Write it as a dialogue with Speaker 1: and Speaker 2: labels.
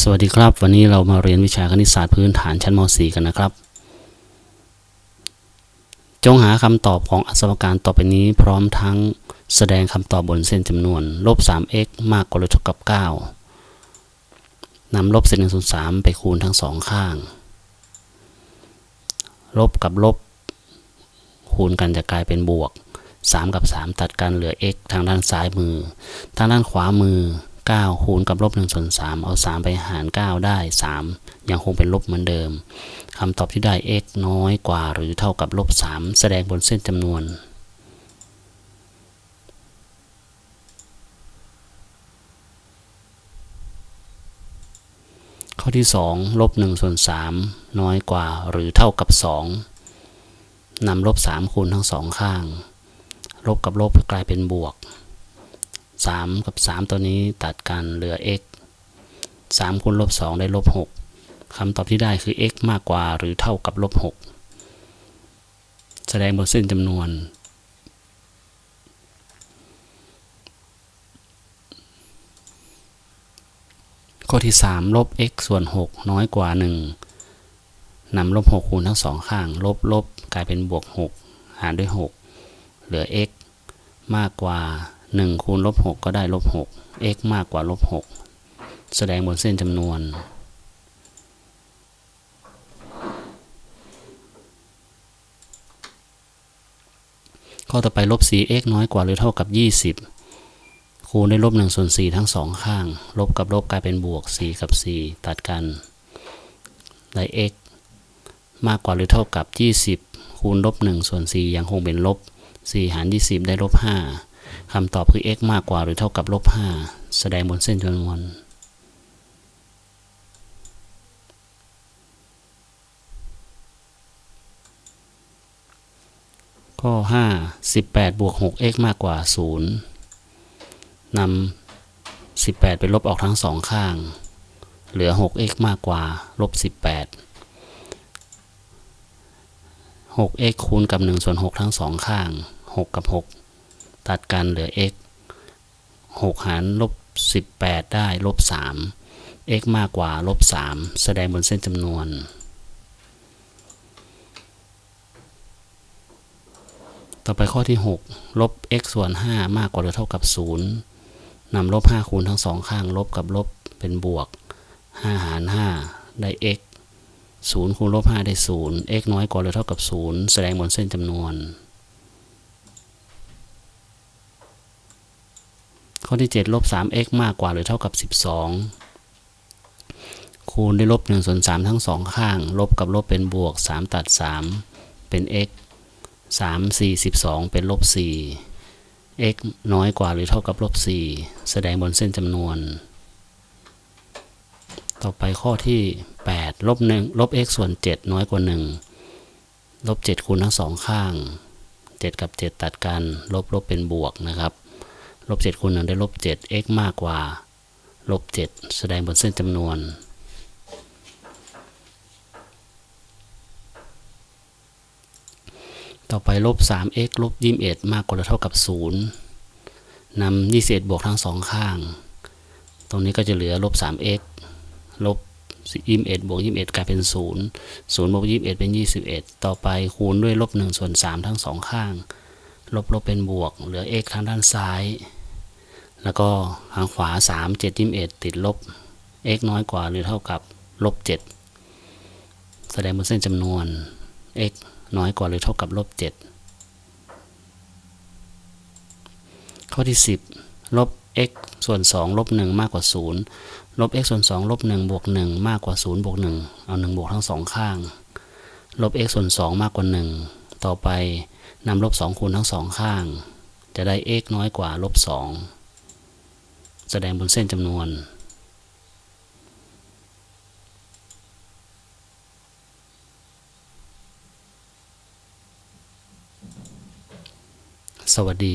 Speaker 1: สวัสดีครับ วันนี้เรามาเรียนวิชาคณิตศาสตร์พื้นฐานชั้นม .4 กันนะครับ จงหาคำตอบของอัศวการต่อไปนี้ พร้อมทั้งแสดงคำตอบบนเส้นจำนวนลบ 3x มากกว่าหรือเท่ากับ 9นำลบเศษ1ส่วน3ไปคูณทั้งสองข้าง ลบกับลบ คูณกันจะกลายเป็นบวก 3 กับ 3 ตัดกันเหลือ x ทางด้านซ้ายมือ ทางด้านขวามือ 9 คูณกับลบ1ส่วน3เอา 3 ไปหาร 9 ได้ 3 ยังคงเป็นลบเหมือนเดิมคำตอบที่ได้ x น้อยกว่าหรือเท่ากับลบ3แสดงบนเส้นจำนวน ข้อที่ 2 ลบ1ส่วน3น้อยกว่าหรือเท่ากับ 2นำลบ3คูณทั้งสองข้าง ลบกับลบกลายเป็นบวก 3 กับ 3 ตัวนี้ตัดกันเหลือ x 3คูณลบ2ได้ลบ6คำตอบที่ได้คือ x มากกว่าหรือเท่ากับลบ6แสดงบนเส้นจำนวน ข้อที่ 3 ลบ x ส่วน 6 น้อยกว่า 1นำลบ 6 คูณทั้งสองข้าง ลบลบกลายเป็นบวก 6 หารด้วย 6 เหลือ x มากกว่า 1คูณลบ6ก็ได้ลบ6 x มากกว่าลบ6แสดงบนเส้นจำนวน ข้อต่อไปลบ 4x น้อยกว่าหรือเท่ากับ 20 คูณได้ลบ1ส่วน4ทั้งสองข้าง ลบกับลบกลายเป็นบวก 4 กับ 4 ตัดกัน ได้ x มากกว่าหรือเท่ากับ 20 คูณลบ1ส่วน4ยังคงเป็นลบ 4 หาร 20 ได้ลบ 5 คำตอบคือ x มากกว่าหรือเท่ากับลบ5แสดงบนเส้นจำนวนข้อ5 18บวก 6x มากกว่า 0นำ18 ไปลบออกทั้งสองข้าง เหลือ 6x มากกว่าลบ18 6x คูณกับ1ส่วน6ทั้งสองข้าง 6 กับ 6 ตัดกันเหลือ x 6 หารลบ 18 ได้ลบ 3 x มากกว่าลบ 3 แสดงบนเส้นจำนวน ต่อไปข้อที่ 6 ลบ x ส่วน 5 มากกว่าหรือเท่ากับ 0นำลบ 5 คูณทั้งสองข้าง ลบกับลบเป็นบวก 5 หาร 5 ได้ x 0คูณลบ5ได้ 0 x น้อยกว่าหรือเท่ากับ 0 แสดงบนเส้นจำนวน ข้อที่7ลบ 3x มากกว่าหรือเท่ากับ 12 คูณด้วยลบ1ส่วน3ทั้งสองข้าง ลบกับลบเป็นบวก 3 ตัด 3 เป็น x 3 4 12 เป็นลบ 4 x น้อยกว่าหรือเท่ากับลบ 4 แสดงบนเส้นจำนวน ต่อไปข้อที่ 8 ลบ1ลบ x ส่วน 7 น้อยกว่า 1 ลบ 7 คูณทั้งสองข้าง 7 กับ 7 ตัดกัน ลบลบเป็นบวกนะครับ ลบ7คูณ1ได้ลบ7 x มากกว่าลบ7แสดงบนเส้นจำนวน ต่อไปลบ 3x ลบ21มากกว่าหรือเท่ากับ 0นำ21บวกทั้งสองข้าง ตรงนี้ก็จะเหลือลบ 3x ลบ21บวก21กลายเป็น 0 0บวก21 เป็น 21 ต่อไปคูณด้วยลบ1ส่วน3ทั้งสองข้าง ลบลบเป็นบวก เหลือ x ทางด้านซ้าย แล้วก็ทางขวา 3 7 21ติดลบ x น้อยกว่าหรือเท่ากับลบ 7 แสดงบนเส้นจำนวน x น้อยกว่าหรือเท่ากับลบ 7 ข้อที่ 10 ลบ x ส่วน 2 ลบ 1 มากกว่า 0 ลบ x ส่วน 2 ลบ 1 บวก 1 มากกว่า 0 บวก 1 เอา 1 บวกทั้งสองข้าง ลบ x ส่วน 2 มากกว่า 1 ต่อไปนำลบ 2 คูณทั้งสองข้าง จะได้ x น้อยกว่าลบ 2 แสดงบนเส้นจำนวน สวัสดี